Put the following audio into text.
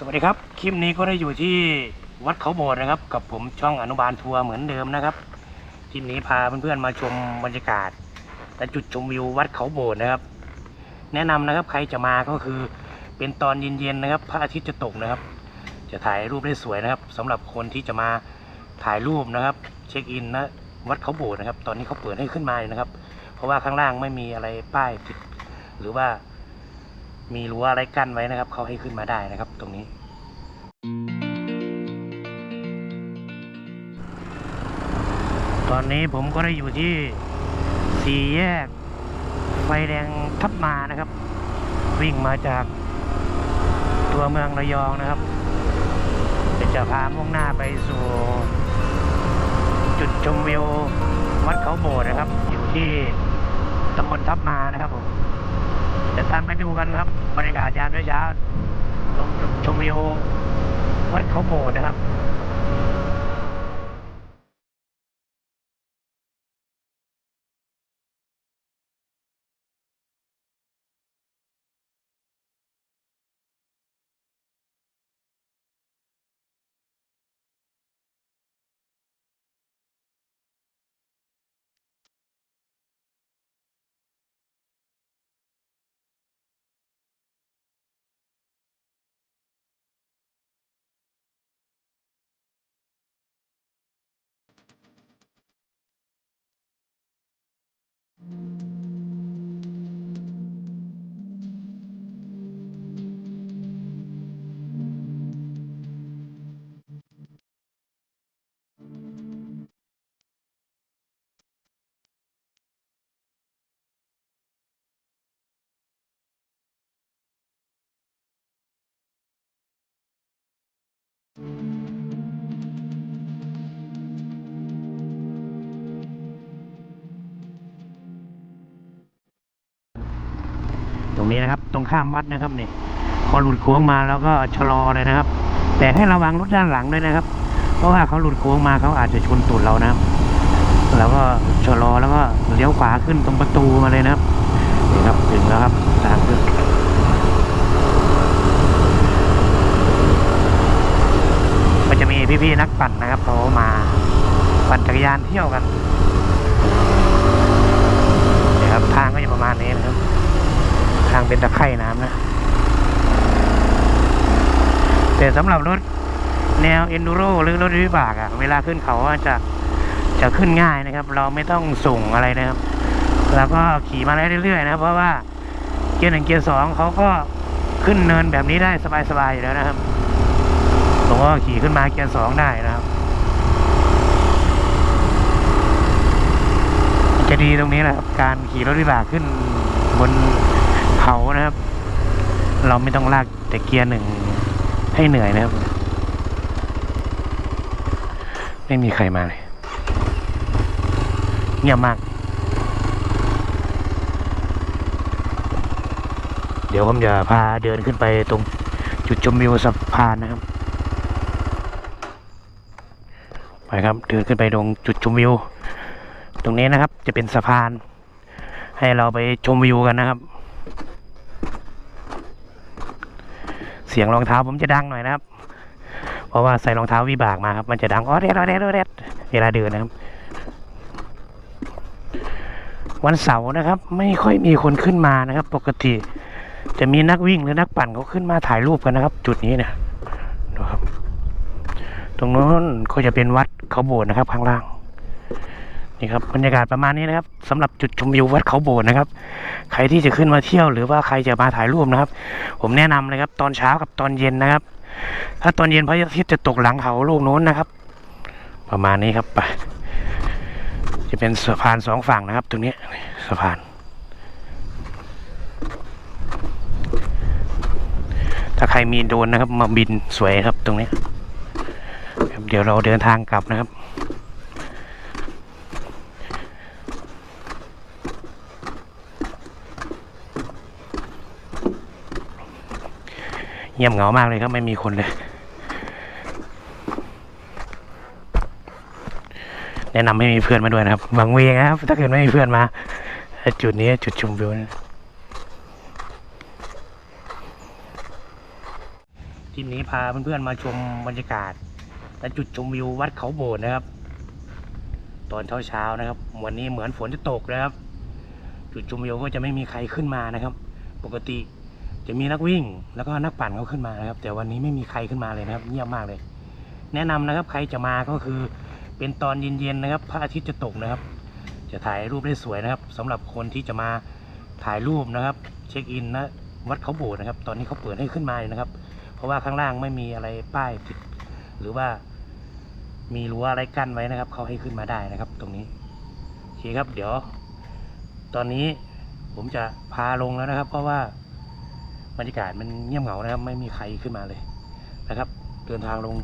สวัสดีครับ คลิปนี้ก็ได้อยู่ที่วัดเขาโบสถ์นะครับ กับผมช่องอนุบาลทัวร์เหมือนเดิมนะครับ คลิปนี้พาเพื่อนๆมาชมบรรยากาศและจุดชมวิววัดเขาโบสถ์นะครับ แนะนำนะครับใครจะมาก็คือเป็นตอนเย็นๆนะครับ พระอาทิตย์จะตกนะครับ จะถ่ายรูปได้สวยนะครับสำหรับคนที่จะมาถ่ายรูปนะครับ เช็คอินนะวัดเขาโบสถ์นะครับ ตอนนี้เขาเปิดให้ขึ้นมาอยู่นะครับ เพราะว่าข้างล่างไม่มีอะไรป้ายติดหรือว่า มีรั้วอะไรกั้นไว้นะครับเขาให้ขึ้นมาได้นะครับ ตรงนี้ ตอนนี้ผมก็ได้อยู่ที่สี่แยก ไฟแดงทับมานะครับ วิ่งมาจากตัวเมืองระยองนะครับเดี๋ยวจะพามุ่งหน้าไปสู่ จุดชมวิววัดเขาโบสถ์นะครับ อยู่ที่ตำบลทับมานะครับผม ตามไปดูกันครับบรรยากาศยามเช้าชมวิววัดเขาโบดนะครับ ตรงนี้นะครับ ตรงข้ามวัดนะครับนี่พอหลุดโค้งมาแล้วก็ชะลอเลยนะครับ แต่ให้ระวังรถด้านหลังด้วยนะครับ เพราะว่าเขาหลุดโค้งมาเขาอาจจะชนตูดเรานะครับแล้วก็ชะลอแล้วก็เลี้ยวขวาขึ้นตรงประตูมาเลยนะครับนี่ครับถึงแล้วครับทางขึ้นก็จะมี พี่ๆนักปั่นนะครับเขามาปั่นจักรยานเที่ยวกันนี่ครับทางก็จะประมาณนี้นะครับ ทางเป็นตะไคร่น้ำนะ แต่สำหรับรถแนว enduro หรือรถวิบากอะเวลาขึ้นเขาจะจะขึ้นง่ายนะครับ เราไม่ต้องส่งอะไรนะครับแล้วก็ขี่มาได้เรื่อยๆนะเพราะว่าเกียร์หนึ่งเกียร์สองเขาก็ขึ้นเนินแบบนี้ได้สบายๆอยู่แล้วนะครับ ผมก็ขี่ขึ้นมาเกียร์สองได้นะครับจะดีตรงนี้แหละครับการขี่รถวิบากขึ้นบนเขานะครับ เราไม่ต้องลากแต่เกียร์หนึ่งให้เหนื่อยนะครับ ไม่มีใครมาเลยเงียบมาก เดี๋ยวผมจะพาเดินขึ้นไปตรงจุดชมวิวสะพานนะครับ ไปครับเดินขึ้นไปตรงจุดชมวิว ตรงนี้นะครับ จะเป็นสะพาน ให้เราไปชมวิวกันนะครับ เสียงรองเท้าผมจะดังหน่อยนะครับ เพราะว่าใส่รองเท้าวิบากมาครับ มันจะดังอ๋อเด็ดอ๋อเด็ดอ๋อเด็ดเวลาเดินนะครับ วันเสาร์นะครับ ไม่ค่อยมีคนขึ้นมานะครับ ปกติ จะมีนักวิ่งหรือนักปั่นเขาขึ้นมาถ่ายรูปกันนะครับ จุดนี้เนี่ยดูครับตรงโน้นก็จะเป็นวัด เขาโบสถ์นะครับ ข้างล่างนี่ครับบรรยากาศประมาณนี้นะครับสำหรับจุดชมวิววัดเขาโบสถ์นะครับ ใครที่จะขึ้นมาเที่ยวหรือว่าใครจะมาถ่ายรูปนะครับ ผมแนะนำเลยครับ ตอนเช้ากับตอนเย็นนะครับ ถ้าตอนเย็นพระอาทิตย์จะตกหลังเขาลูกโน้นนะครับ ประมาณนี้ครับไปจะเป็นสะพานสองฝั่งนะครับ ตรงนี้สะพานถ้าใครมีโดรนนะครับ มาบินสวยครับตรงนี้ เดี๋ยวเราเดินทางกลับนะครับเงียบเหงามากเลยครับ ไม่มีคนเลย แนะนำให้มีเพื่อนมาด้วยนะครับหวังเวงนะครับ ถ้าเกิดไม่มีเพื่อนมา จุดนี้จุดชมวิวนะที่ลิปนี้พาเพื่อนๆมาชมบรรยากาศ และจุดชมวิววัดเขาโบสถ์นะครับ ตอนเช้าๆนะครับ วันนี้เหมือนฝนจะตกนะครับ จุดชมวิวก็จะไม่มีใครขึ้นมานะครับ ปกติจะมีนักวิ่งแล้วก็นักปั่นเขาขึ้นมานะครับ แต่วันนี้ไม่มีใครขึ้นมาเลยนะครับ เงียบมากเลย แนะนำนะครับ ใครจะมาก็คือเป็นตอนเย็นๆนะครับ พระอาทิตย์จะตกนะครับ จะถ่ายรูปได้สวยนะครับสำหรับคนที่จะมาถ่ายรูปนะครับ เช็คอินนะวัดเขาโบสถ์นะครับ ตอนนี้เขาเปิดให้ขึ้นมาเลยนะครับ เพราะว่าข้างล่างไม่มีอะไรป้ายติดหรือว่า มีรั้วอะไรกั้นไว้นะครับเขาให้ขึ้นมาได้นะครับ ตรงนี้โอเคครับ เดี๋ยว ตอนนี้ผมจะพาลงแล้วนะครับ เพราะว่าบรรยากาศมันเงียบเหงานะครับ ไม่มีใครขึ้นมาเลยนะครับ เดินทางลง